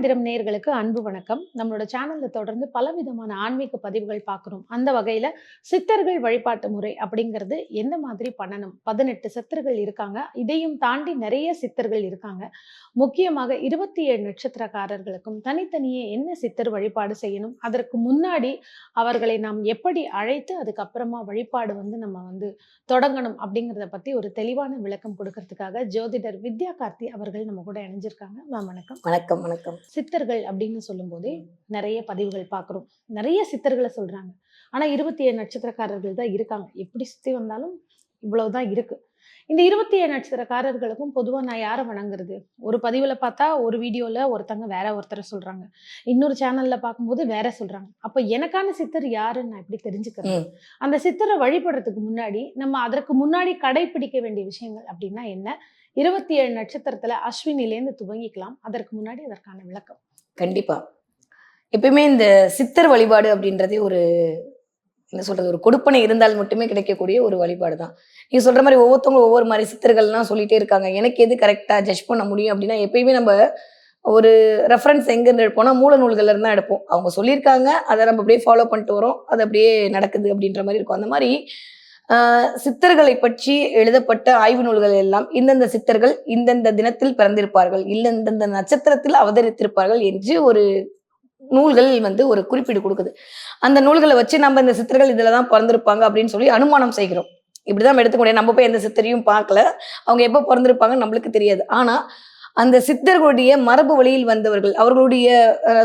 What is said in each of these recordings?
மந்திரம் நேயர்களுக்கு அன்பு வணக்கம். நம்மளோட சேனல்ல தொடர்ந்து பலவிதமான ஆன்மீக பதிவுகள் பார்க்குறோம். அந்த வகையில சித்தர்கள் வழிபாட்டு முறை அப்படிங்கிறது எந்த மாதிரி பண்ணணும்? பதினெட்டு சித்தர்கள் இருக்காங்க. இதையும் தாண்டி நிறைய சித்தர்கள் இருக்காங்க. முக்கியமாக இருபத்தி ஏழு நட்சத்திரக்காரர்களுக்கும் தனித்தனியே என்ன சித்தர் வழிபாடு செய்யணும்? அதற்கு முன்னாடி அவர்களை நாம் எப்படி அழைத்து அதுக்கப்புறமா வழிபாடு வந்து நம்ம வந்து தொடங்கணும் அப்படிங்கிறத பத்தி ஒரு தெளிவான விளக்கம் கொடுக்கறதுக்காக ஜோதிடர் வித்யா கார்த்தி அவர்கள் நம்ம கூட இணைஞ்சிருக்காங்க. மேம் வணக்கம். வணக்கம் வணக்கம். சித்தர்கள் அப்படின்னு சொல்லும்போதே நிறைய பதிவுகள் பார்க்குறோம். நிறைய சித்தர்களை சொல்றாங்க. ஆனா இருபத்தி ஏழு நட்சத்திரக்காரர்கள் தான் இருக்காங்க. எப்படி சுத்தி வந்தாலும் இவ்வளவுதான் இருக்கு. இந்த இருபத்தி ஏழு நட்சத்திரக்காரர்களுக்கும் பொதுவா நான் யாரை வணங்குறது? ஒரு பதிவுல பார்த்தா ஒரு வீடியோல ஒருத்தங்க வேற ஒருத்தரை சொல்றாங்க. இன்னொரு சேனல்ல பார்க்கும்போது வேற சொல்றாங்க. அப்ப எனக்கான சித்தர் யாருன்னு நான் எப்படி தெரிஞ்சுக்கிறேன். அந்த சித்தரை வழிபடுறதுக்கு முன்னாடி நம்ம அதற்கு முன்னாடி கடைபிடிக்க வேண்டிய விஷயங்கள் அப்படின்னா என்ன? இருபத்தி ஏழு நட்சத்திரத்துல அஸ்வினிலேருந்து துவங்கிக்கலாம். அதற்கு முன்னாடி அதற்கான விளக்கம். கண்டிப்பா. எப்பயுமே இந்த சித்தர் வழிபாடு அப்படின்றதே ஒரு என்ன சொல்றது ஒரு கொடுப்பனை இருந்தால் மட்டுமே கிடைக்கக்கூடிய ஒரு வழிபாடு தான். நீங்க சொல்ற மாதிரி ஒவ்வொருத்தவங்க ஒவ்வொரு மாதிரி சித்தர்கள்லாம் சொல்லிட்டே இருக்காங்க. எனக்கு எது கரெக்டா ஜட்ஜ் பண்ண முடியும் அப்படின்னா எப்பயுமே நம்ம ஒரு ரெஃபரன்ஸ் எங்கேருந்து எடுப்போம்னா மூல நூல்கள்ல இருந்து தான் எடுப்போம். அவங்க சொல்லியிருக்காங்க அதை நம்ம அப்படியே ஃபாலோ பண்ணிட்டு வரோம் அது அப்படியே நடக்குது அப்படின்ற மாதிரி இருக்கும். அந்த மாதிரி சித்தர்களை பற்றி எழுதப்பட்ட ஆய்வு நூல்கள் எல்லாம் இந்தந்த சித்தர்கள் இந்தந்த தினத்தில் பிறந்திருப்பார்கள் இல்ல இந்தந்த நட்சத்திரத்தில் அவதரித்திருப்பார்கள் என்று ஒரு நூல்கள் வந்து ஒரு குறிப்பீடு கொடுக்குது. அந்த நூல்களை வச்சு நம்ம இந்த சித்தர்கள் இதில் தான் பிறந்திருப்பாங்க அப்படின்னு சொல்லி அனுமானம் செய்கிறோம். இப்படிதான் எடுத்துக்கூடிய நம்ம போய் எந்த சித்தரையும் பார்க்கல. அவங்க எப்போ பிறந்திருப்பாங்க நம்மளுக்கு தெரியாது. ஆனால் அந்த சித்தர்களுடைய மரபு வழியில் வந்தவர்கள் அவர்களுடைய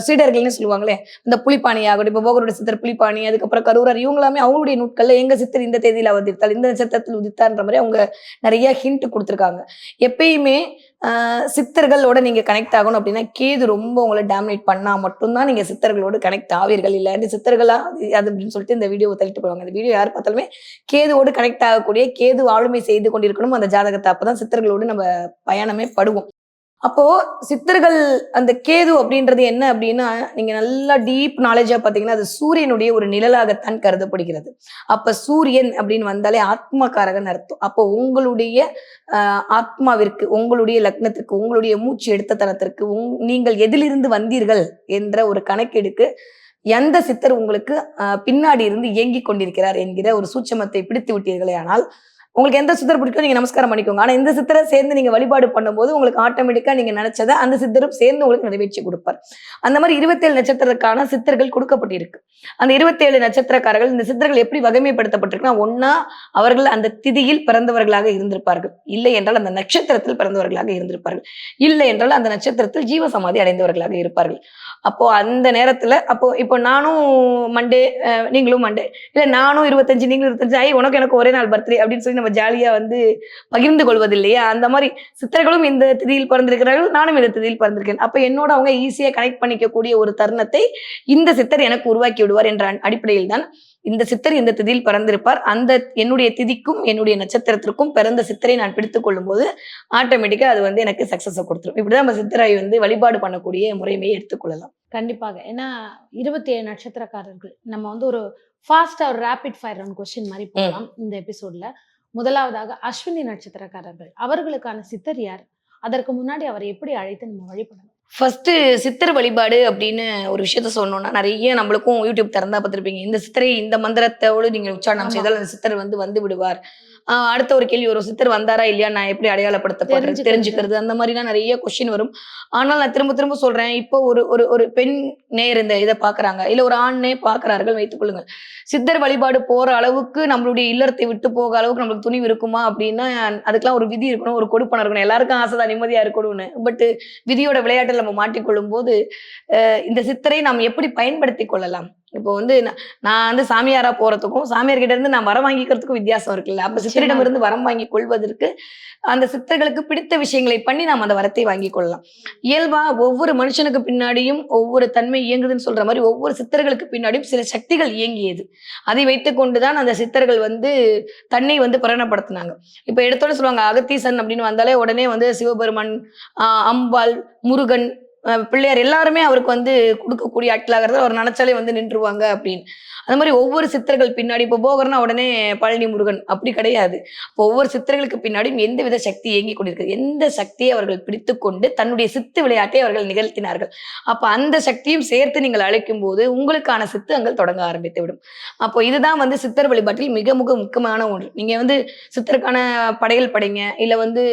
சீடர்கள்னு சொல்லுவாங்களே இந்த புலிப்பாணி ஆகட்டும் இப்போ போகருடைய சித்தர் புலிப்பாணி அதுக்கப்புறம் கரூரர் இவங்களாமே அவங்களுடைய நூட்களில் எங்க சித்தர் இந்த தேதியில் அவதரித்தால் இந்த நட்சத்திரத்தில் உதித்தார்ன்ற மாதிரி அவங்க நிறைய ஹிண்ட் கொடுத்துருக்காங்க. எப்பயுமே சித்தர்களோட நீங்க கனெக்ட் ஆகணும் அப்படின்னா கேது ரொம்ப உங்களை டேமினேட் பண்ணா மட்டும்தான் நீங்க சித்தர்களோட கனெக்ட் ஆவீர்கள். இல்லாட்டி சித்தர்களா அது அப்படின்னு சொல்லிட்டு இந்த வீடியோ தள்ளிட்டு போவாங்க. இந்த வீடியோ யார் பார்த்தாலுமே கேதுவோடு கனெக்ட் ஆகக்கூடிய கேது ஆளுமை செய்து கொண்டிருக்கணும் அந்த ஜாதகத்தை அப்பதான் சித்தர்களோடு நம்ம பயணமே படுவோம். அப்போ சித்தர்கள் அந்த கேது அப்படின்றது என்ன அப்படின்னா நீங்க நல்லா டீப் நாலேஜா பாத்தீங்கன்னா அது சூரியனுடைய ஒரு நிழலாகத்தான் கருதப்படுகிறது. அப்ப சூரியன் அப்படின்னு வந்தாலே ஆத்மகாரகன் அர்த்தம். அப்போ உங்களுடைய ஆஹ் ஆத்மாவிற்கு உங்களுடைய லக்னத்திற்கு உங்களுடைய மூச்சு எடுத்த தனத்திற்கு உங் நீங்கள் எதிலிருந்து வந்தீர்கள் என்ற ஒரு கணக்கெடுக்கு எந்த சித்தர் உங்களுக்கு பின்னாடி இருந்து இயங்கிக் கொண்டிருக்கிறார் என்கிற ஒரு சூட்சமத்தை பிடித்து விட்டீர்களே ஆனால் உங்களுக்கு எந்த சித்தர் பிடிக்கும் நீங்க நமஸ்காரம் பண்ணிக்கோங்க. ஆனா இந்த சித்தரை சேர்ந்து நீங்க வழிபாடு பண்ணும்போது உங்களுக்கு ஆட்டோமேட்டிக்கா நீங்க நினைச்சதை அந்த சித்தரும் சேர்ந்து உங்களுக்கு நிறைவேற்றி கொடுப்பார். அந்த மாதிரி இருபத்தேழு நட்சத்திரத்துக்கான சித்தர்கள் கொடுக்கப்பட்டிருக்கு. அந்த இருபத்தேழு நட்சத்திரக்காரர்கள் இந்த சித்தர்கள் எப்படி வகைமைப்படுத்தப்பட்டிருக்குன்னா ஒன்னா அவர்கள் அந்த திதியில் பிறந்தவர்களாக இருந்திருப்பார்கள். இல்லை என்றால் அந்த நட்சத்திரத்தில் பிறந்தவர்களாக இருந்திருப்பார்கள். இல்லை என்றால் அந்த நட்சத்திரத்தில் ஜீவசமாதி அடைந்தவர்களாக இருப்பார்கள். அப்போ அந்த நேரத்துல அப்போ இப்போ நானும் மண்டே நீங்களும் மண்டே இல்ல நானும் இருபத்தஞ்சு நீங்களும் இருபத்தஞ்சு ஆகி உனக்கு எனக்கு ஒரே நாள் பர்த்டே அப்படின்னு சொல்லி நம்ம ஜாலியா வந்து பகிர்ந்து கொள்வது இல்லையா அந்த மாதிரி சித்தர்களும் இந்த திதியில் பிறந்திருக்கிறார்கள் நானும் இந்த திதியில் பிறந்திருக்கேன். அப்ப என்னோட அவங்க ஈஸியா கனெக்ட் பண்ணிக்கக்கூடிய ஒரு தருணத்தை இந்த சித்தர் எனக்கு உருவாக்கி விடுவார் என்ற அடிப்படையில் தான் இந்த சித்தர் இந்த திதியில் பிறந்திருப்பார். அந்த என்னுடைய திதிக்கும் என்னுடைய நட்சத்திரத்திற்கும் பிறந்த சித்தரை நான் பிடித்துக் கொள்ளும் போது ஆட்டோமேட்டிக்கா அது வந்து எனக்கு சக்சஸை கொடுத்துரும். இப்படிதான் நம்ம சித்தரை வந்து வழிபாடு பண்ணக்கூடிய முறைமையை எடுத்துக்கொள்ளலாம் கண்டிப்பாக. ஏன்னா இருபத்தி ஏழு நட்சத்திரக்காரர்கள் நம்ம வந்து ஒரு ஃபாஸ்டா ஒரு ரேபிட் ஃபயர் ரவுண்ட் கொஸ்டின் மாதிரி போகலாம் இந்த எபிசோட்ல முதலாவதாக அஸ்வினி நட்சத்திரக்காரர்கள். அவர்களுக்கான சித்தர் யார்? அதற்கு முன்னாடி அவரை எப்படி அழைத்து நம்ம வழிபடணும் ஃபர்ஸ்ட் சித்தர் வழிபாடு அப்படின்னு ஒரு விஷயத்த சொன்னோம்னா நிறைய நம்மளுக்கும் யூடியூப் திறந்தா பார்த்திருப்பீங்க. இந்த சித்தரை இந்த மந்திரத்தோடு நீங்க உச்சாரணம். செய்தால் அந்த சித்தர் வந்து வந்து விடுவார். அடுத்த ஒரு கேள்வி வரும். சித்தர் வந்தாரா இல்லையா? நான் எப்படி அடையாளப்படுத்தப்படுறது தெரிஞ்சுக்கிறது. தெரிஞ்சுக்கிறது. அந்த மாதிரிலாம் நிறைய கொஸ்டின் வரும். ஆனால் நான் திரும்ப திரும்ப சொல்றேன். இப்போ ஒரு ஒரு ஒரு பெண் நேர் இந்த இதை பாக்குறாங்க இல்ல ஒரு ஆண் பாக்குறார்கள் வைத்துக் கொள்ளுங்கள். சித்தர் வழிபாடு போற அளவுக்கு நம்மளுடைய இல்லறத்தை விட்டு போக அளவுக்கு நம்மளுக்கு துணிவு இருக்குமா அப்படின்னா அதுக்கெல்லாம் ஒரு விதி இருக்கணும். ஒரு கொடுப்பனம் இருக்கணும். எல்லாருக்கும் ஆசைதான் நிம்மதியா இருக்கணும்னு. பட் விதியோட விளையாட்டில் நம்ம மாட்டிக்கொள்ளும் போது அஹ் இந்த சித்தரை நாம் எப்படி பயன்படுத்தி கொள்ளலாம்? இப்போ வந்து நான் வந்து சாமியாரா போறதுக்கும் சாமியார் கிட்ட இருந்து நான் வரம் வாங்கிக்கிறதுக்கும் வித்தியாசம் இருக்குல்ல. அப்ப சித்தரிடம் இருந்து வரம் வாங்கி கொள்வதற்கு அந்த சித்தர்களுக்கு பிடித்த விஷயங்களை பண்ணி நாம் அந்த வரத்தை வாங்கி கொள்ளலாம். இயல்பா ஒவ்வொரு மனுஷனுக்கு பின்னாடியும் ஒவ்வொரு தன்மை இயங்குதுன்னு சொல்ற மாதிரி ஒவ்வொரு சித்தர்களுக்கு பின்னாடியும் சில சக்திகள் இயங்கியது. அதை வைத்துக் கொண்டுதான் அந்த சித்தர்கள் வந்து தன்னை வந்து பிரணப்படுத்தினாங்க இப்ப எடுத்தோட சொல்லுவாங்க அகத்தீசன் அப்படின்னு வந்தாலே உடனே வந்து சிவபெருமான் அம்பாள் முருகன் பிள்ளையார் எல்லாருமே அவருக்கு வந்து கொடுக்கக்கூடிய ஆட்களாக அவர் நினைச்சாலே வந்து நின்றுவாங்க அப்படின்னு. அந்த மாதிரி ஒவ்வொரு சித்தர்கள் பின்னாடி இப்போ போகர்னா உடனே பழனி முருகன். அப்படி கிடையாது. இப்போ ஒவ்வொரு சித்தர்களுக்கு பின்னாடியும் எந்த வித சக்தி இயங்கி கொண்டிருக்கு எந்த சக்தியை அவர்கள் பிடித்து கொண்டு தன்னுடைய சித்து விளையாட்டை அவர்கள் நிகழ்த்தினார்கள்? அப்போ அந்த சக்தியும் சேர்த்து நீங்கள் அழைக்கும் போது உங்களுக்கான சித்தங்கள் தொடங்க ஆரம்பித்து விடும் அப்போ இதுதான் வந்து சித்தர் வழிபாட்டில் மிக மிக முக்கியமான ஒன்று. நீங்கள் வந்து சித்தருக்கான படையல் படைங்க. இல்லை வந்து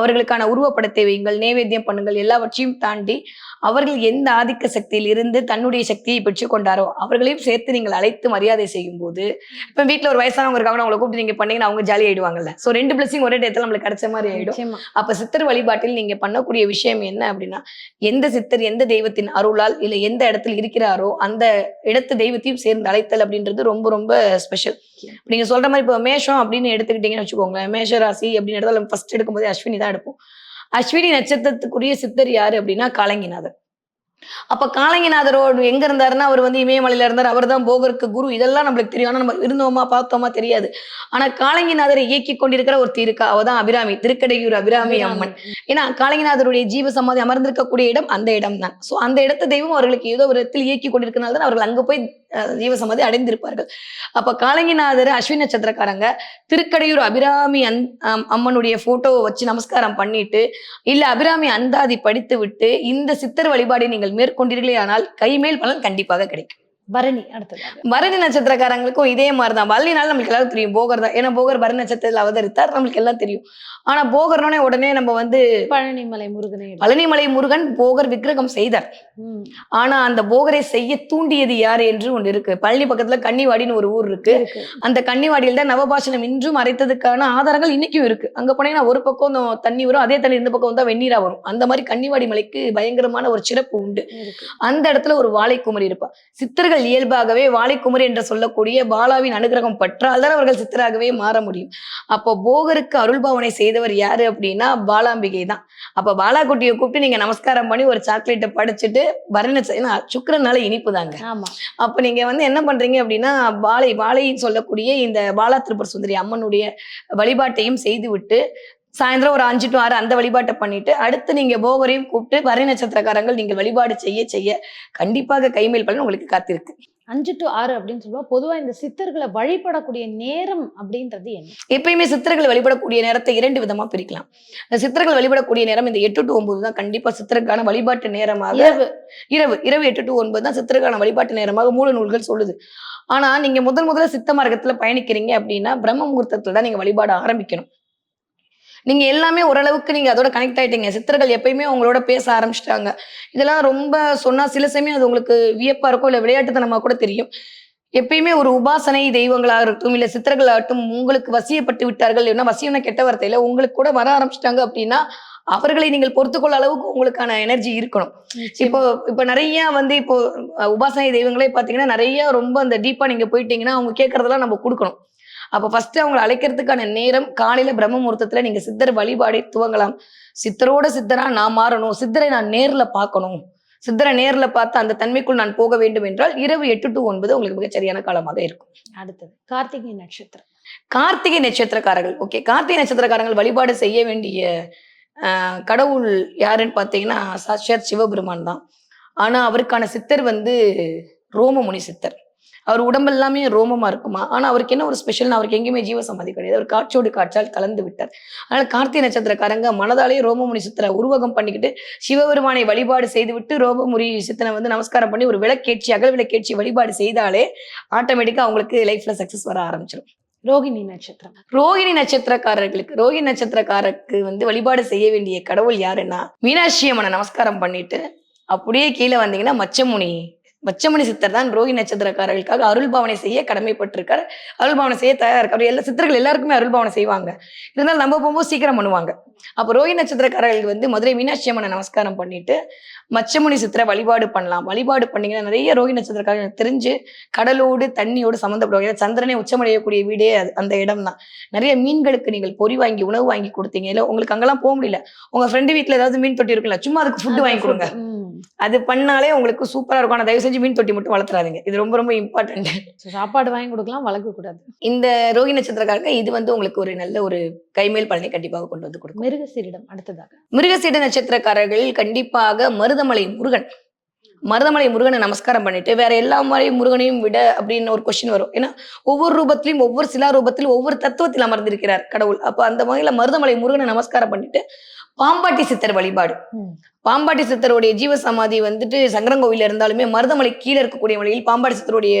அவர்களுக்கான உருவப்படத்தை வையுங்கள் நேவேத்தியம் பண்ணுங்கள் எல்லாவற்றையும் தாண்டி அவர்கள் எந்த ஆதிக்க சக்தியில் இருந்து தன்னுடைய சக்தியை பெற்றுக் கொண்டாரோ அவர்களையும் சேர்த்து நீங்கள் அழைத்து மரியாதை செய்யும் போது இப்ப வீட்டுல ஒரு வயசானவங்க இருக்காங்க அவங்களை கூப்பிட்டு நீங்க பண்ணீங்கன்னா அவங்க ஜாலி ஆயிடுவாங்கல்ல. சோ ரெண்டு பிளஸிங் ஒரே டயத்துல நம்மளுக்கு கிடைச்ச மாதிரி ஆயிடும். அப்ப சித்தர் வழிபாட்டில் நீங்க பண்ணக்கூடிய விஷயம் என்ன அப்படின்னா எந்த சித்தர் எந்த தெய்வத்தின் அருளால் இல்ல எந்த இடத்துல இருக்கிறாரோ அந்த இடத்து தெய்வத்தையும் சேர்ந்து அழைத்தல் அப்படின்றது ரொம்ப ரொம்ப ஸ்பெஷல் நீங்க சொல்ற மாதிரி இப்போ மேஷம் அப்படின்னு எடுத்துக்கிட்டீங்கன்னு வச்சுக்கோங்களேன். மேஷ ராசி அப்படின்னு எடுத்தாலும் ஃபர்ஸ்ட் எடுக்கும்போது அஸ்வினி தான் எடுப்போம். அஸ்வினி நட்சத்திரத்துக்குரிய சித்தர் யாரு அப்படின்னா காலங்கிநாதர். அப்ப காலங்கிநாதரோடு எங்க இருந்தாருன்னா அவர் வந்து இமயமலையில இருந்தார். அவர் தான் போகருக்கு குரு. இதெல்லாம் நம்மளுக்கு தெரியும். ஆனா நம்ம இருந்தோமா பார்த்தோமா தெரியாது. ஆனா காலங்கிநாதரை இயக்கி கொண்டிருக்கிற ஒரு இருக்கா? அவ தான் அபிராமி. திருக்கடையூர் அபிராமி அம்மன். ஏன்னா காலங்கிநாதருடைய ஜீவ சமாதி அமர்ந்திருக்கக்கூடிய இடம் அந்த இடம் தான் ஸோ அந்த இடத்து தெய்வம் அவர்களுக்கு ஏதோ ஒரு இடத்தில் இயக்கி கொண்டிருக்கனால தான் அவர்கள் அங்க போய் ஜீவசமாதி அடைந்திருப்பார்கள். அப்ப காலங்கிநாதர் அஸ்வின் நட்சத்திரக்காரங்க திருக்கடையூர் அபிராமி அந் அம்- அம்மனுடைய போட்டோவை வச்சு நமஸ்காரம் பண்ணிட்டு இல்ல அபிராமி அந்தாதி படித்து விட்டு இந்த சித்தர் வழிபாடை நீங்கள் மேற்கொண்டீர்களே ஆனால் கைமேல் பலன் கண்டிப்பாக கிடைக்கும். பரணி அடுத்ததாக பரணி நட்சத்திரக்காரங்களுக்கும் இதே மாதிரிதான். வள்ளினால நம்மளுக்கு எல்லாரும் தெரியும். போகர் தான். ஏன்னா போகர் பரணி நட்சத்திரத்தில் அவதரித்தார். நம்மளுக்கு எல்லாம் தெரியும். ஆனா போகர்னோடனே உடனே நம்ம வந்து பழனிமலை முருகனை. பழனிமலை முருகன் போகர் விக்கிரகம் செய்தார். ஆனா அந்த போகரை செய்ய தூண்டியது யாரு என்று ஒன்று இருக்கு. பழனி பக்கத்துல கன்னிவாடின்னு ஒரு ஊர் இருக்கு. அந்த கன்னிவாடியில் தான் நவபாஷணம் இன்றும் அரைத்ததுக்கான ஆதாரங்கள் இன்னைக்கும் இருக்கு. அங்க போனீங்கன்னா ஒரு பக்கம் தண்ணி வரும் அதே தண்ணி இந்த பக்கம் வந்தா வெந்நீரா வரும். அந்த மாதிரி கன்னிவாடி மலைக்கு பயங்கரமான ஒரு சிறப்பு உண்டு. அந்த இடத்துல ஒரு வாழைக்குமரி இருப்பா. சித்தர்கள் இயல்பாகவே வாழைக்குமரி என்று சொல்லக்கூடிய பாலாவின் அனுகிரகம் பற்றால் தான் அவர்கள் சித்தராகவே மாற முடியும். அப்போ போகருக்கு அருள்பாவனை செய்தவர் யாரு அப்படின்னா பாலாம்பிகை தான். அப்ப பாலாக்குட்டியை கூப்பிட்டு நீங்க நமஸ்காரம் பண்ணி ஒரு சாக்லேட்டை படிச்சுட்டு வர்ண சுக்கிரனால இனிப்பு தாங்க. ஆமா. அப்ப நீங்க வந்து என்ன பண்றீங்க அப்படின்னா பாலை பாலைன்னு சொல்லக்கூடிய இந்த பாலா திருப்பர் சுந்தரி அம்மனுடைய வழிபாட்டையும் செய்து விட்டு சாயந்தரம் ஒரு அஞ்சு டு ஆறு அந்த வழிபாட்டை பண்ணிட்டு அடுத்து நீங்க போகரையும் கூப்பிட்டு வரை நட்சத்திரக்காரங்கள் நீங்கள் வழிபாடு செய்ய செய்ய கண்டிப்பாக கைமேல் பலன் உங்களுக்கு காத்திருக்கு. அஞ்சு டு ஆறு அப்படின்னு சொல்லுவோம். பொதுவா இந்த சித்தர்களை வழிபடக்கூடிய நேரம் அப்படின்றது என்ன? எப்பயுமே சித்தர்கள் வழிபடக்கூடிய நேரத்தை இரண்டு விதமா பிரிக்கலாம். இந்த சித்தர்கள் வழிபடக்கூடிய நேரம் இந்த எட்டு டு ஒன்பது தான். கண்டிப்பா சித்தருக்கான வழிபாட்டு நேரமாக இரவு. இரவு. இரவு எட்டு டு ஒன்பது தான் சித்தருக்கான வழிபாட்டு நேரமாக மூல நூல்கள் சொல்லுது. ஆனா நீங்க முதல் முதல்ல சித்த மார்க்கத்துல பயணிக்கிறீங்க அப்படின்னா பிரம்ம முகூர்த்தத்துல தான் நீங்க வழிபாட ஆரம்பிக்கணும். நீங்க எல்லாமே ஓரளவுக்கு நீங்க அதோட கனெக்ட் ஆயிட்டீங்க. சித்தர்கள் எப்பயுமே உங்களோட பேச ஆரம்பிச்சிட்டாங்க. இதெல்லாம் ரொம்ப சொன்னா சில சமயம் அது உங்களுக்கு வியப்பா இருக்கும் இல்ல விளையாட்டுத்தனமா கூட தெரியும். எப்பயுமே ஒரு உபாசனை தெய்வங்களாக இருக்கட்டும் இல்ல சித்தர்களாகட்டும் உங்களுக்கு வசியப்பட்டு விட்டார்கள். இல்லைன்னா வசியம்னா கெட்ட வார்த்தையில உங்களுக்கு கூட வர ஆரம்பிச்சிட்டாங்க அப்படின்னா அவர்களை நீங்கள் பொறுத்துக்கொள்ள அளவுக்கு உங்களுக்கான எனர்ஜி இருக்கணும். இப்போ இப்போ நிறைய வந்து இப்போ உபாசனை தெய்வங்களே பார்த்தீங்கன்னா நிறைய ரொம்ப அந்த டீப்பா நீங்க போயிட்டீங்கன்னா அவங்க கேட்கறதெல்லாம் நம்ம கொடுக்கணும். அப்போ ஃபர்ஸ்ட் அவங்களை அழைக்கிறதுக்கான நேரம் காலையில பிரம்ம முகூர்த்தத்துல நீங்க சித்தர் வழிபாடை துவங்கலாம். சித்தரோட சித்தரா நான் மாறணும். சித்தரை நான் நேர்ல பார்க்கணும். சித்தரை நேர்ல பார்த்து அந்த தன்மைக்குள் நான் போக வேண்டும் என்றால் இரவு எட்டு டு ஒன்பது உங்களுக்கு மிகச் சரியான காலமாக இருக்கும். அடுத்தது கார்த்திகை நட்சத்திரம். கார்த்திகை நட்சத்திரக்காரர்கள் ஓகே கார்த்திகை நட்சத்திரக்காரங்கள் வழிபாடு செய்ய வேண்டிய கடவுள் யாருன்னு பார்த்தீங்கன்னா சாட்சாத் சிவபெருமான் தான். ஆனா அவருக்கான சித்தர் வந்து ரோமமுனி சித்தர். அவர் உடம்பெல்லாமே ரோமமா இருக்குமா? ஆனா அவருக்கு என்ன ஒரு ஸ்பெஷல்னா அவருக்கு எங்கேயுமே ஜீவ சமாதி கிடையாது. அவர் காற்றோடு காற்றால் கலந்து விட்டார். அதனால கார்த்திகை நட்சத்திரக்காரங்க மனதாலே ரோமமுனி சித்தரை உருவகம் பண்ணிக்கிட்டு சிவபெருமானை வழிபாடு செய்துவிட்டு ரோமமுனி சித்தனை வந்து நமஸ்காரம் பண்ணி ஒரு விளக்கேற்றி அகல் விளக்கேற்றி வழிபாடு செய்தாலே ஆட்டோமேட்டிக்கா அவங்களுக்கு லைஃப்ல சக்சஸ் வர ஆரம்பிச்சிடும் ரோகிணி நட்சத்திரம். ரோகிணி நட்சத்திரக்காரர்களுக்கு ரோகிணி நட்சத்திரக்காரருக்கு வந்து வழிபாடு செய்ய வேண்டிய கடவுள் யாருன்னா மீனாட்சி அம்மனை நமஸ்காரம் பண்ணிட்டு அப்படியே கீழே வந்தீங்கன்னா மச்சமுனி மச்சமுனி சித்தர் தான் ரோகி நட்சத்திரக்காரர்களுக்காக அருள் பாவனை செய்ய கடமைப்பட்டிருக்காரு. அருள் பாவனை செய்ய தயாரா இருக்காரு. எல்லா சித்தர்கள் எல்லாருக்குமே அருள் பாவனை செய்வாங்க. இருந்தாலும் நம்ம போகும்போது சீக்கிரம் பண்ணுவாங்க. அப்போ ரோகி நட்சத்திரக்காரர்களுக்கு வந்து மதுரை மீனாட்சி அம்மனை நமஸ்காரம் பண்ணிட்டு மச்சமுனி சித்திரை வழிபாடு பண்ணலாம். வழிபாடு பண்ணீங்கன்னா நிறைய ரோகி நட்சத்திரக்காரர்கள் தெரிஞ்சு கடலோடு தண்ணியோடு சம்மந்தப்படுவாங்க சந்திரனே உச்சமடையக்கூடிய வீடே அது அந்த இடம் தான் நிறைய மீன்களுக்கு நீங்கள் பொறி வாங்கி உணவு வாங்கி கொடுத்தீங்க. இல்ல உங்களுக்கு அங்கெல்லாம் போக முடியல. உங்க ஃப்ரெண்டு வீட்ல ஏதாவது மீன் தொட்டி இருக்குல்ல சும்மா அதுக்கு ஃபுட் வாங்கி கொடுங்க. அது பண்ணாலே உங்களுக்கு சூப்பரா இருக்கும். ஆனா தயவு செஞ்சு செஞ்சு மீன் தொட்டி மட்டும் வளர்த்துறாதீங்க. இது ரொம்ப ரொம்ப இம்பார்ட்டன்ட் சாப்பாடு வாங்கி கொடுக்கலாம் வளர்க்க கூடாது. இந்த ரோஹி நட்சத்திரக்காரங்க இது வந்து உங்களுக்கு ஒரு நல்ல ஒரு கைமேல் பலனை கண்டிப்பாக கொண்டு வந்து கொடுக்கும். மிருகசீரிடம் அடுத்ததாக. மிருகசீட நட்சத்திரக்காரர்கள் கண்டிப்பாக மருதமலை முருகன். மருதமலை முருகனை நமஸ்காரம் பண்ணிட்டு வேற எல்லா மாதிரி முருகனையும் விட அப்படின்னு ஒரு கொஸ்டின் வரும். ஏன்னா ஒவ்வொரு ரூபத்திலையும் ஒவ்வொரு சிலா ரூபத்திலும் ஒவ்வொரு தத்துவத்தில் அமர்ந்திருக்கிறார் கடவுள். அப்ப அந்த வகையில மருதமலை முருகனை நமஸ்காரம் பண்ணிட்டு பாம்பாட்டி சித்தர் வழிபாடு. பாம்பாட்டி சித்தருடைய ஜீவ சமாதி வந்துட்டு சங்கரங்கோவில இருந்தாலுமே மருதமலை கீழே இருக்கக்கூடிய வழியில் பாம்பாட்டி சித்தருடைய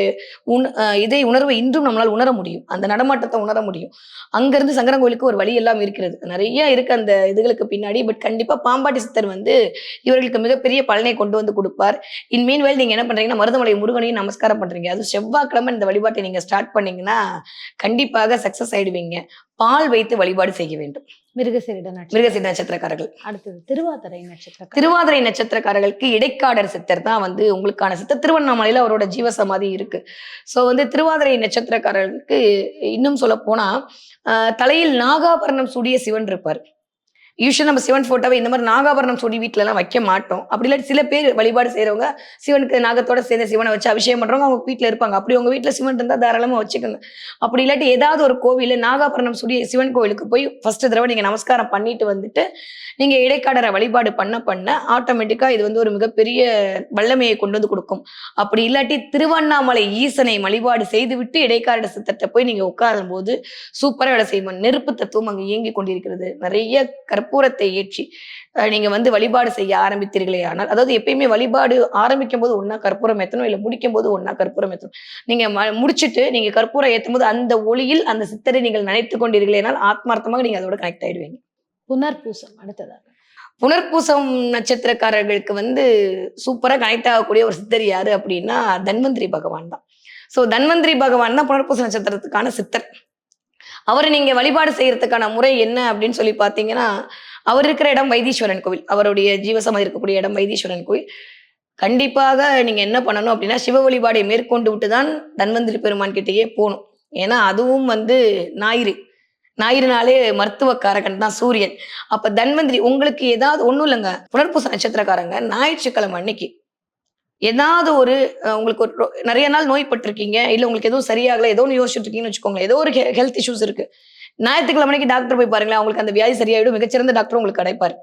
உண் இதை உணர்வை இன்றும் நம்மளால் உணர முடியும். அந்த நடமாட்டத்தை உணர முடியும். அங்கிருந்து சங்கரங்கோவிலுக்கு ஒரு வழி எல்லாம் இருக்கிறது. நிறைய இருக்கு அந்த இதுகளுக்கு பின்னாடி பட் கண்டிப்பா பாம்பாட்டி சித்தர் வந்து இவர்களுக்கு மிகப்பெரிய பலனை கொண்டு வந்து கொடுப்பார். இன் மீன்வேல் நீங்க என்ன பண்றீங்கன்னா மருதமலை முருகனையும் நமஸ்காரம் பண்றீங்க. அது செவ்வாய்க்கிழமை இந்த வழிபாட்டை நீங்க ஸ்டார்ட் பண்ணீங்கன்னா கண்டிப்பாக சக்சஸ் ஆயிடுவீங்க. பால் வைத்து வழிபாடு செய்ய வேண்டும். மிருகசீரிட நட்சத்திரம். மிருகசீட நட்சத்திரக்காரர்கள். அடுத்தது திருவாதிரை நட்சத்திரம் திருவாதிரை நட்சத்திரக்காரர்களுக்கு இடைக்காடர் சித்தர் தான் வந்து உங்களுக்கான சித்தர். திருவண்ணாமலையில் அவரோட ஜீவசமாதி இருக்கு. ஸோ வந்து திருவாதிரை நட்சத்திரக்காரர்களுக்கு இன்னும் சொல்ல போனா தலையில் நாகாபரணம் சூடிய சிவன் இருப்பார். யூஸ்வலாக நம்ம சிவன் ஃபோட்டோவை இந்த மாதிரி நாகாபரணம் சொல்லி வீட்ல எல்லாம் வைக்க மாட்டோம். அப்படி இல்லாட்டி சில பேர் வழிபாடு செய்றவங்க சிவனுக்கு நாகத்தோட சேர்ந்து சிவனை வச்சு அபிஷேகம் பண்றவங்க அவங்க வீட்ல இருப்பாங்க. அப்படி உங்க வீட்ல சிவன் இருந்தால் தாராளமா வச்சுக்கோங்க. அப்படி இல்லாட்டி ஏதாவது ஒரு கோவிலில் நாகாபரணம் சொல்லி சிவன் கோவிலுக்கு போய் ஃபர்ஸ்ட் தடவை நீங்க நமஸ்காரம் பண்ணிட்டு வந்துட்டு நீங்க இடைக்காடரை வழிபாடு பண்ண பண்ண ஆட்டோமேட்டிக்கா இது வந்து ஒரு மிகப்பெரிய வல்லமையை கொண்டு வந்து கொடுக்கும். அப்படி இல்லாட்டி திருவண்ணாமலை ஈசனை வழிபாடு செய்துவிட்டு இடைக்காரட சித்தத்தை போய் நீங்க உட்காரும் போது சூப்பரா வேலை செய்யும் நெருப்பு தத்துவம் அங்கு இயங்கி கொண்டிருக்கிறது. நிறைய கற்பூரத்தை ஏற்றி நீங்க வந்து வழிபாடு செய்ய ஆரம்பித்தீர்களே ஆனால் அதாவது எப்பயுமே வழிபாடு ஆரம்பிக்கும் போது ஒன்னா கற்பூரம் ஏத்தணும் இல்ல முடிக்கும் போது ஒன்னா கற்பூரம் ஏத்தணும். நீங்க முடிச்சிட்டு நீங்க கற்பூரம் ஏத்தும் போது அந்த ஒளியில் அந்த சித்தரை நீங்கள் நினைத்து கொண்டீர்களேனால் ஆத்மார்த்தமாக நீங்க அதோட கனெக்ட் ஆயிடுவீங்க. புனர்பூசம் அடுத்ததாக. புனர்பூசம் நட்சத்திரக்காரர்களுக்கு வந்து சூப்பரா கனெக்ட் ஆகக்கூடிய ஒரு சித்தர் யாரு அப்படின்னா தன்வந்திரி பகவான் தான். ஸோ தன்வந்திரி பகவான் தான் புனர்பூச நட்சத்திரத்துக்கான சித்தர். அவரை நீங்க வழிபாடு செய்யறதுக்கான முறை என்ன அப்படின்னு சொல்லி பார்த்தீங்கன்னா அவர் இருக்கிற இடம் வைத்தீஸ்வரன் கோவில். அவருடைய ஜீவசமாதி இருக்கக்கூடிய இடம் வைத்தீஸ்வரன் கோவில். கண்டிப்பாக நீங்க என்ன பண்ணணும் அப்படின்னா சிவ வழிபாடை மேற்கொண்டு விட்டு தான் தன்வந்திரி பெருமான் கிட்டேயே போகணும். ஏன்னா அதுவும் வந்து ஞாயிறு. ஞாயிறுனாலே மருத்துவக்காரகன் தான் சூரியன். அப்ப தன்வந்திரி உங்களுக்கு ஏதாவது ஒண்ணும் இல்லைங்க. புனர்பூச நட்சத்திரக்காரங்க ஞாயிற்றுக்கிழமை அன்னைக்கு ஏதாவது ஒரு உங்களுக்கு ஒரு நிறைய நாள் நோய்பட்டிருக்கீங்க இல்ல உங்களுக்கு எதுவும் சரியாகல ஏதோ ஒன்று யோசிச்சுட்டு இருக்கீங்கன்னு வச்சுக்கோங்களேன் ஏதோ ஒரு ஹெல்த் இஷ்யூஸ் இருக்கு. ஞாயிற்றுக்கிழமை அன்னைக்கு டாக்டர் போய் பாருங்களேன் அவங்களுக்கு அந்த வியாதி சரியாயிடும் மிகச்சிறந்த டாக்டர் உங்களுக்கு கிடைப்பார்.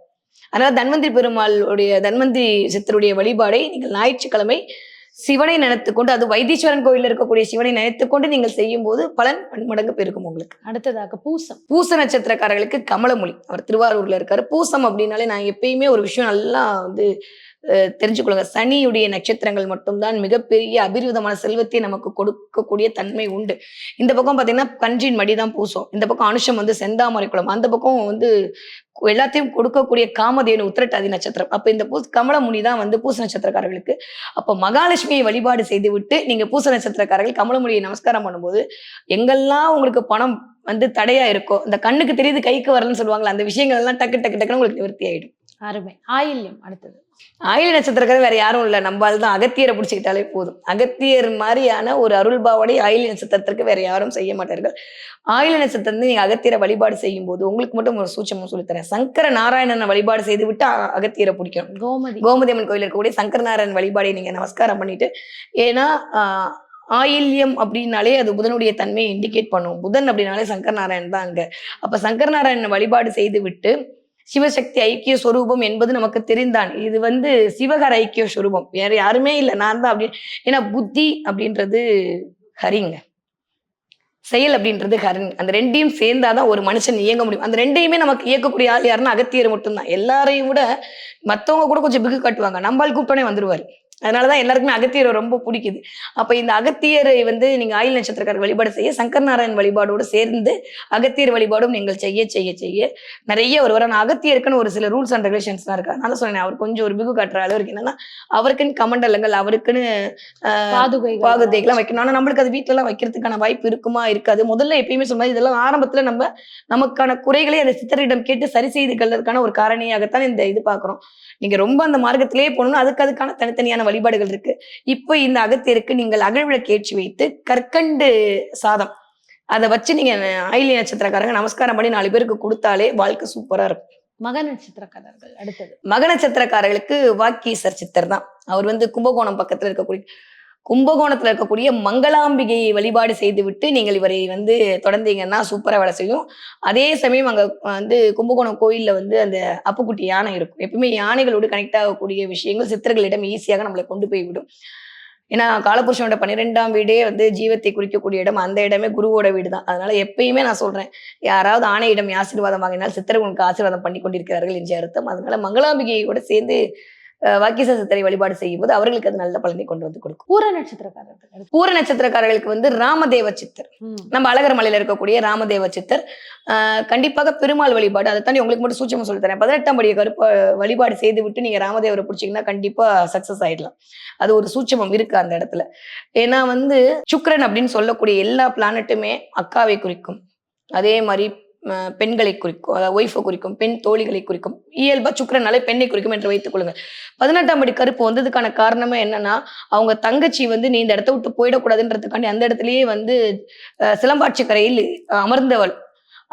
அதனால தன்வந்திரி பெருமாளுடைய தன்வந்திரி சித்தருடைய வழிபாடை நீங்கள் ஞாயிற்றுக்கிழமை சிவனை நினைத்துக் கொண்டு அது வைத்தீஸ்வரன் கோயில்ல இருக்கக்கூடிய சிவனை நினைத்துக் கொண்டு நீங்கள் செய்யும் போது பலன் பன்மடங்கு பெருக்கும் உங்களுக்கு. அடுத்ததாக பூசம். பூச நட்சத்திரக்காரர்களுக்கு கமலமொழி. அவர் திருவாரூர்ல இருக்காரு. பூசம் அப்படின்னாலே நான் எப்பயுமே ஒரு விஷயம் நல்லா வந்து தெரிஞ்சுக்கொள்ளுங்க. சனியுடைய நட்சத்திரங்கள் மட்டும்தான் மிகப்பெரிய அபிரிவிதமான செல்வத்தை நமக்கு கொடுக்கக்கூடிய தன்மை உண்டு. இந்த பக்கம் பார்த்தீங்கன்னா கன்றின் மடி தான் இந்த பக்கம் அனுஷம் வந்து செந்தாமரை குளம் அந்த பக்கம் வந்து எல்லாத்தையும் கொடுக்கக்கூடிய காமதேனு உத்திரட்டாதி நட்சத்திரம். அப்ப இந்த பூ கமலமுனி தான் வந்து பூச நட்சத்திரக்காரர்களுக்கு. அப்ப மகாலட்சுமியை வழிபாடு செய்து விட்டு நீங்க பூச நட்சத்திரக்காரர்கள் கமலமுனியை நமஸ்காரம் பண்ணும்போது எங்கெல்லாம் உங்களுக்கு பணம் வந்து தடையா இருக்கோ இந்த கண்ணுக்கு தெரியுது கைக்கு வரலன்னு சொல்லுவாங்களா அந்த விஷயங்கள் எல்லாம் டக்கு டக்கு டக்குன்னு உங்களுக்கு நிவர்த்தி ஆயிடும். அருமை. ஆயில்யம் அடுத்தது. ஆயில நட்சத்திரக்காரர் வேற யாரும் இல்ல. நம்ம தான் அகத்தியரை பிடிச்சிக்கிட்டாலே போதும். அகத்தியர் மாதிரியான ஒரு அருள் பாவனை ஆயில நட்சத்திரத்திற்கு வேற யாரும் செய்ய மாட்டார்கள். ஆயில நட்சத்திரம் நீங்க அகத்தியரை வழிபாடு செய்யும் போது உங்களுக்கு மட்டும் ஒரு சூட்சமும் சொல்லித்தரேன். சங்கர நாராயணனை வழிபாடு செய்து விட்டு அகத்தியரை பிடிக்கும். கோமதி. கோமதி அம்மன் கோயில் இருக்கக்கூடிய சங்கர நாராயணன் வழிபாடை நீங்க நமஸ்காரம் பண்ணிட்டு ஏன்னா ஆயில்யம் அப்படின்னாலே அது புதனுடைய தன்மையை இண்டிகேட் பண்ணும். புதன் அப்படின்னாலே சங்கர நாராயணன் தான் அங்க. அப்ப சங்கர நாராயணன் வழிபாடு செய்து விட்டு சிவசக்தி ஐக்கிய சொரூபம் என்பது நமக்கு தெரிந்தான். இது வந்து சிவகர ஐக்கிய சொரூபம். வேற யாருமே இல்லை. நான் தான் அப்படி. ஏன்னா புத்தி அப்படின்றது ஹரிங்க. செயல் அப்படின்றது ஹரிங் அந்த ரெண்டையும் சேர்ந்தாதான் ஒரு மனுஷன் இயங்க முடியும். அந்த ரெண்டையுமே நமக்கு இயக்கக்கூடிய ஆள் யாருன்னா அகத்தியர் மட்டும்தான். எல்லாரையும் விட மற்றவங்க கூட கொஞ்சம் பிகு காட்டுவாங்க. நம்மால் கூப்பிட்டோன்னே வந்துருவாரு. அதனாலதான் எல்லாருக்குமே அகத்தியரை ரொம்ப பிடிக்குது. அப்ப இந்த அகத்தியரை வந்து நீங்க ஆயில் நட்சத்திரக்கார வழிபாடு செய்ய சங்கர் நாராயண் வழிபாடோடு சேர்ந்து அகத்தியர் வழிபாடும் நீங்கள் செய்ய செய்ய செய்ய நிறைய ஒரு வர அகத்தியருக்குன்னு ஒரு சில ரூல்ஸ் அண்ட் ரெகுலேஷன்ஸ்லாம் இருக்கு. அதனால சொன்னேன் அவர் கொஞ்சம் ஒரு பிகு காட்டுற அளவுக்கு என்னன்னா அவருக்குன்னு கமண்டலங்கள் அவருக்குன்னு ஆஹ், பாதுகைகள். பாகுதைகள்லாம் வைக்கணும். ஆனா நம்மளுக்கு அது வீட்டுல எல்லாம் வைக்கிறதுக்கான வாய்ப்பு இருக்குமா இருக்காது. முதல்ல எப்பயுமே சொன்ன இதெல்லாம் ஆரம்பத்துல நம்ம நமக்கான குறைகளை அந்த சித்தரிடம் கேட்டு சரி செய்து கொள்வதற்கான ஒரு காரணியாகத்தான் இந்த இது பாக்குறோம் நீங்க ரொம்ப அந்த மார்க்கத்திலேயே போகணும் அதுக்கு அதுக்கான தனித்தனியான வழிபாடுகள் இருக்கு. இப்போ இந்த அகத்தியருக்கு நீங்கள் அகழ்விளக்கு ஏற்றி வைத்து கற்கண்டு சாதம். அதை வச்சு நீங்க ஆயிலி நட்சத்திரக்காரங்க நமஸ்காரம் பண்ணி நாலு பேருக்கு கொடுத்தாலே வாழ்க்கை சூப்பரா இருக்கும். மக நட்சத்திரக்காரர்கள் அடுத்தது. மக நட்சத்திரக்காரர்களுக்கு வாக்கீசர் சித்தர் தான். அவர் வந்து கும்பகோணம் பக்கத்துல இருக்கக்கூடிய கும்பகோணத்துல இருக்கக்கூடிய மங்களாம்பிகையை வழிபாடு செய்து விட்டு நீங்கள் இவரை வந்து தொடர்ந்தீங்கன்னா சூப்பரா வேலை செய்யும். அதே சமயம் அங்க வந்து கும்பகோணம் கோயில்ல வந்து அந்த அப்புக்குட்டி யானை இருக்கும். எப்பவுமே யானைகளோடு கனெக்ட் ஆகக்கூடிய விஷயங்கள் சித்தர்களிடம் ஈஸியாக நம்மளை கொண்டு போய் விடும். ஏன்னா காலபுருஷனோட பன்னிரெண்டாம் வீடே வந்து ஜீவத்தை குறிக்கக்கூடிய இடம். அந்த இடமே குருவோட வீடு தான் அதனால எப்பயுமே நான் சொல்றேன் யாராவது ஆணையிடம் ஆசீர்வாதம் வாங்கினால் சித்தர் உனக்கு ஆசீர்வாதம் பண்ணி கொண்டிருக்கிறார்கள் என்று அர்த்தம். அதனால மங்களாம்பிகையோட சேர்ந்து வாக்கீச சித்தரை வழிபாடு செய்யும் போது அவர்களுக்கு அது நல்ல பலனை கொண்டு வந்து கொடுக்கும். பூர நட்சத்திரக்காரர்கள். பூர நட்சத்திரக்காரர்களுக்கு வந்து ராமதேவ சித்தர். நம்ம அழகர் மலையில இருக்கக்கூடிய ராமதேவ சித்தர். கண்டிப்பாக பெருமாள் வழிபாடு அதை தாண்டி உங்களுக்கு மட்டும் சூட்சமா சொல்லி தரேன். பதினெட்டாம் படிய கருப்ப வழிபாடு செய்து விட்டு நீங்க ராமதேவரை பிடிச்சீங்கன்னா கண்டிப்பா சக்சஸ் ஆயிடலாம். அது ஒரு சூட்சமம் இருக்கு அந்த இடத்துல. ஏன்னா வந்து சுக்கிரன் அப்படின்னு சொல்லக்கூடிய எல்லா பிளானட்டுமே அக்காவை குறிக்கும். அதே மாதிரி பெண்களை குறிக்கும் அதாவது ஒய்ஃபை குறிக்கும் பெண் தோழிகளை குறிக்கும் இயல்பா சுக்கிரனாலே பெண்ணை குறிக்கும் என்று வைத்துக் கொள்ளுங்க பதினெட்டாம் படி கருப்பு வந்ததுக்கான காரணமே என்னன்னா அவங்க தங்கச்சி வந்து நீ இந்த இடத்த விட்டு போயிடக்கூடாதுன்றதுக்காண்டி அந்த இடத்துலயே வந்து சிலம்பாட்சி கரையில் அமர்ந்தவள்.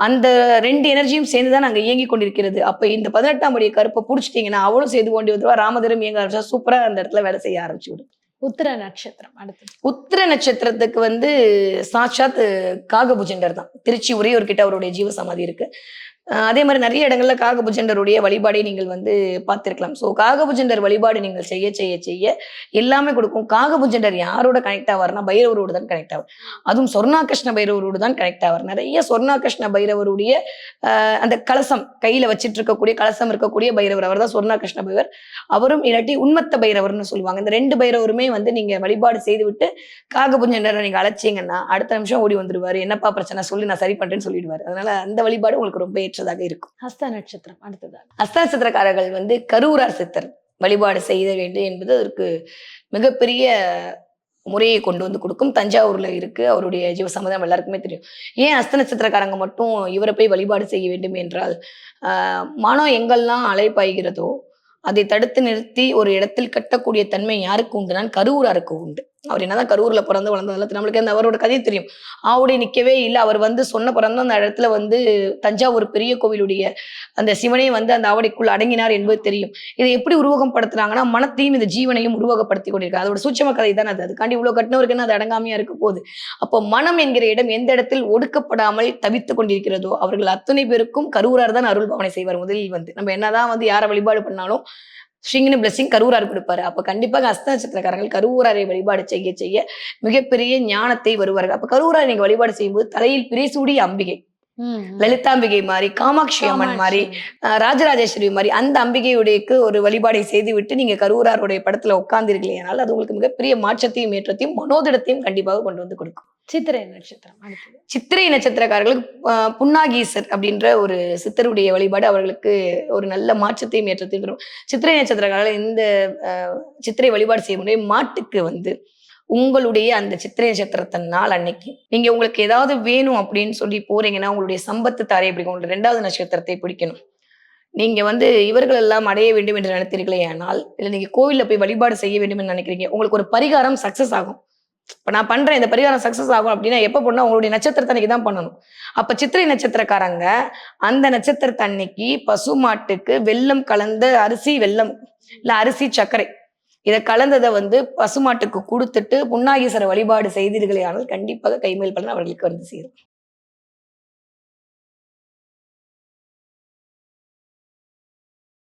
அந்த ரெண்டு எனர்ஜியும் சேர்ந்து தான் நாங்கள் இயங்கி கொண்டிருக்கிறது. அப்போ இந்த பதினெட்டாம் படி கருப்பை பிடிச்சிட்டிங்கன்னா அவளும் செய்து கொண்டு வந்துருவா. ராமதரம் இயங்க ஆரம்பிச்சா சூப்பராக அந்த இடத்துல வேலை செய்ய ஆரம்பிச்சு விடும். உத்திர நட்சத்திரம் அடுத்து உத்திர நட்சத்திரத்துக்கு வந்து சாட்சாத் காகபுஜண்டர் தான் திருச்சி உரையூர் கிட்ட அவருடைய ஜீவ சமாதி இருக்கு. அதே மாதிரி நிறைய இடங்கள்ல காகபுஜண்டருடைய வழிபாடை நீங்கள் வந்து பார்த்திருக்கலாம். ஸோ காகபுஜண்டர் வழிபாடு நீங்கள் செய்ய செய்ய செய்ய எல்லாமே கொடுக்கும். காகபுஜண்டர் யாரோட கனெக்ட் ஆவார்னா பைரவரோடு தான் கனெக்ட் ஆவார். அதுவும் சொர்ணாகிருஷ்ண பைரவரோடு தான் கனெக்ட் ஆவார். நிறைய சொர்ணாகிருஷ்ண பைரவருடைய அந்த கலசம் கையில வச்சிட்டு இருக்கக்கூடிய கலசம் இருக்கக்கூடிய பைரவர். அவர் தான் சொர்ணாகிருஷ்ண பைரவர். அவரும் இல்லாட்டி உண்மத்த பைரவர்னு சொல்லுவாங்க. இந்த ரெண்டு பைரவருமே வந்து நீங்க வழிபாடு செய்து விட்டு காகபுஜண்டரை நீங்க அழைச்சீங்கன்னா அடுத்த நிமிஷம் ஓடி வந்துருவாரு. என்னப்பா பிரச்சனை? சொல்லி நான் சரி பண்றேன்னு சொல்லிடுவாரு. அதனால அந்த வழிபாடு உங்களுக்கு ரொம்ப ஏற்றதாக இருக்கும். ஹஸ்த நட்சத்திரம் அடுத்ததாக. அஸ்த நட்சத்திரக்காரர்கள் வந்து கரூரார் சித்தர் வழிபாடு செய்ய வேண்டும் என்பது அதற்கு மிகப்பெரிய முறையை கொண்டு வந்து கொடுக்கும். தஞ்சாவூர்ல இருக்கு. அவருடைய ஜீவ சமுதாயம் எல்லாருக்குமே தெரியும். ஏன் அஸ்த நட்சத்திரக்காரங்க மட்டும் இவரை போய் வழிபாடு செய்ய வேண்டும் என்றால் மனம் எங்கெல்லாம் அலைப்பாய்கிறதோ அதை தடுத்து நிறுத்தி ஒரு இடத்தில் கட்டக்கூடிய தன்மை யாருக்கு உண்டுனால் கருவூராருக்கு உண்டு. அவர் என்னதான் கரூர்ல பிறந்து வளர்ந்ததில்ல நம்மளுக்கு அந்த அவரோட கதை தெரியும். ஆவுடைய நிக்கவே இல்லை. அவர் வந்து சொன்ன பிறந்த அந்த இடத்துல வந்து தஞ்சாவூர் பெரிய கோவிலுடைய அந்த சிவனே வந்து அந்த ஆவடைக்குள் அடங்கினார் என்பது தெரியும். இதை எப்படி உருவகம் படுத்துறாங்கன்னா மனத்தையும் இந்த ஜீவனையும் உருவகப்படுத்தி கொண்டிருக்கு. அதோட சூட்சம கதை தான் அது. அதுக்காண்டி இவ்வளவு கட்டினவருக்கு என்ன அது அடங்காமையா இருக்க போகுது? அப்போ மனம் என்கிற இடம் எந்த இடத்தில் ஒடுக்கப்படாமல் தவித்துக் கொண்டிருக்கிறதோ அவர்கள் அத்தனை பேருக்கும் கரூரார் தான் அருள் பாவனை செய்வார் முதலில் வந்து. நம்ம என்னதான் வந்து யாரை வழிபாடு பண்ணாலும் ஸ்ரீங்கின பிளஸிங் கரூரார் கொடுப்பாரு. அப்ப கண்டிப்பாக அஸ்த நட்சத்திரக்காரர்கள் கரூராரை வழிபாடு செய்ய செய்ய மிகப்பெரிய ஞானத்தை வருவார்கள். அப்ப கரூராரை நீங்க வழிபாடு செய்யும்போது தலையில் பிரேசூடிய அம்பிகை. லலிதாம்பிகை மாதிரி காமாட்சி அம்மன் மாதிரி ராஜராஜேஸ்வரி மாதிரி அந்த அம்பிகையுடையக்கு ஒரு வழிபாடை செய்து விட்டு நீங்க கரூராருடைய படத்துல உட்கார்ந்திருக்கலையானால் அது உங்களுக்கு மிகப்பெரிய மாற்றத்தையும் ஏற்றத்தையும் மனோதிடத்தையும் கண்டிப்பாக கொண்டு வந்து கொடுக்கும். சித்திரை நட்சத்திரம் சித்திரை நட்சத்திரக்காரர்களுக்கு புன்னாகீசர் அப்படின்ற ஒரு சித்தருடைய வழிபாடு அவர்களுக்கு ஒரு நல்ல மாற்றத்தையும் ஏற்றத்தையும் தரும். சித்திரை நட்சத்திரக்காரர்கள் இந்த சித்திரை வழிபாடு செய்ய முடியும் மாட்டுக்கு வந்து உங்களுடைய அந்த சித்திரை நட்சத்திரத்தின் நாள் அன்னைக்கு நீங்க உங்களுக்கு ஏதாவது வேணும் அப்படின்னு சொல்லி போறீங்கன்னா உங்களுடைய சம்பத்து தாரையை பிடிக்கும். உங்களுடைய ரெண்டாவது நட்சத்திரத்தை பிடிக்கணும். நீங்க வந்து இவர்கள் எல்லாம் அடைய வேண்டும் என்று நினைத்தீர்களே ஆனால் இல்லை நீங்க கோவில்ல போய் வழிபாடு செய்ய வேண்டும் என்று நினைக்கிறீங்க உங்களுக்கு ஒரு பரிகாரம் சக்சஸ் ஆகும். இப்ப நான் பண்றேன் இந்த பரிகாரம் சக்சஸ் ஆகும் அப்படின்னா எப்போ பண்ணால் உங்களுடைய நட்சத்திரத்தன்னைக்கு தான் பண்ணணும். அப்ப சித்திரை நட்சத்திரக்காரங்க அந்த நட்சத்திரத்தன்னைக்கு பசு மாட்டுக்கு வெல்லம் கலந்த அரிசி வெல்லம் இல்ல அரிசி சர்க்கரை. இதை கலந்ததை வந்து பசுமாட்டுக்கு கொடுத்துட்டு புன்னாகீஸ்வர வழிபாடு செய்தீர்களே ஆனால் கண்டிப்பாக கைமேல் பலன் அவர்களுக்கு வந்து சேரும்.